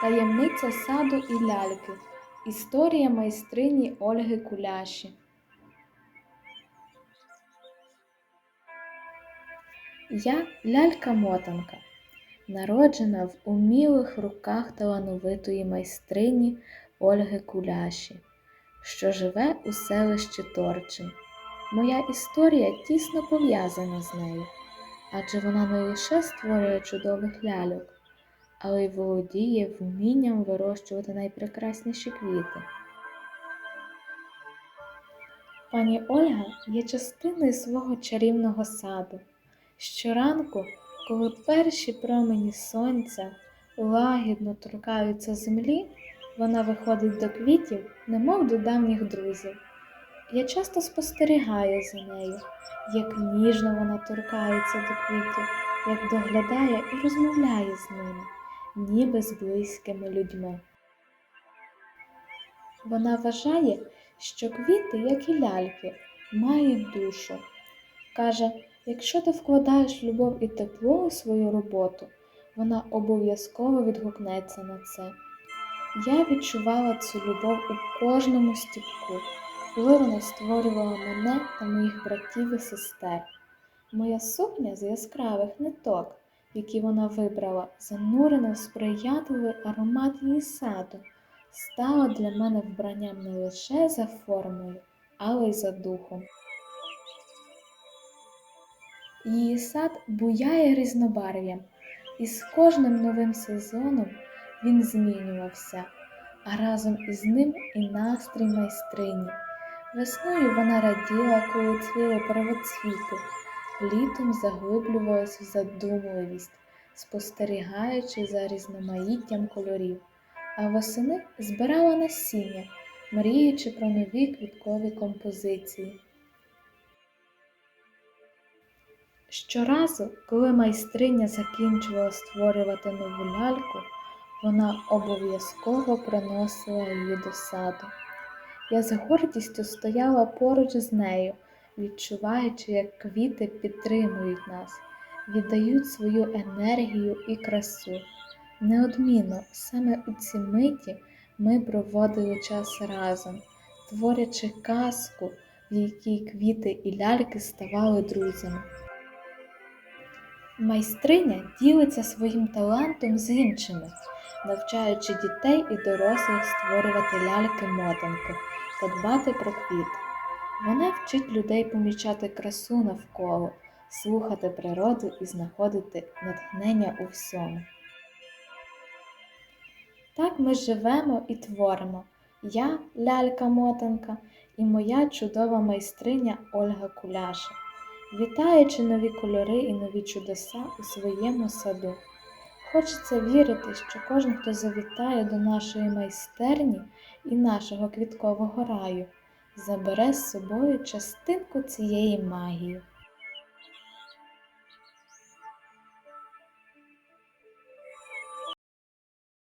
Таємниця саду і ляльки. Історія майстрині Ольги Куляші. Я лялька-мотанка, народжена в умілих руках талановитої майстрині Ольги Куляші, що живе у селищі Торчин. Моя історія тісно пов'язана з нею, адже вона не лише створює чудових ляльок, але й володіє вмінням вирощувати найпрекрасніші квіти. Пані Ольга є частиною свого чарівного саду. Щоранку, коли перші промені сонця лагідно торкаються землі, вона виходить до квітів, немов до давніх друзів. Я часто спостерігаю за нею, як ніжно вона торкається до квітів, як доглядає і розмовляє з ними, ніби з близькими людьми. Вона вважає, що квіти, як і ляльки, мають душу. Каже, якщо ти вкладаєш любов і тепло у свою роботу, вона обов'язково відгукнеться на це. Я відчувала цю любов у кожному стіпку, коли вона створювала мене та моїх братів і сестер. Моя сукня з яскравих ниток, які вона вибрала, занурена в сприятливий аромат її саду, стала для мене вбранням не лише за формою, але й за духом. Її сад буяє різнобарв'ям, і з кожним новим сезоном він змінювався, а разом із ним і настрій майстрині. Весною вона раділа, коли цвіли первоцвіти, літом заглиблювалась в задумливість, спостерігаючи за різноманіттям кольорів, а восени збирала насіння, мріючи про нові квіткові композиції. Щоразу, коли майстриня закінчувала створювати нову ляльку, вона обов'язково приносила її до саду. Я з гордістю стояла поруч з нею, відчуваючи, як квіти підтримують нас, віддають свою енергію і красу. Неодмінно саме у ці миті ми проводили час разом, творячи казку, в якій квіти і ляльки ставали друзями. Майстриня ділиться своїм талантом з іншими, навчаючи дітей і дорослих створювати ляльки-мотанки та дбати про квіти. Вона вчить людей помічати красу навколо, слухати природу і знаходити натхнення у всьому. Так ми живемо і творимо. Я лялька-мотанка і моя чудова майстриня Ольга Куляша вітаючи нові кольори і нові чудеса у своєму саду. Хочеться вірити, що кожен, хто завітає до нашої майстерні і нашого квіткового раю, забере з собою частинку цієї магії.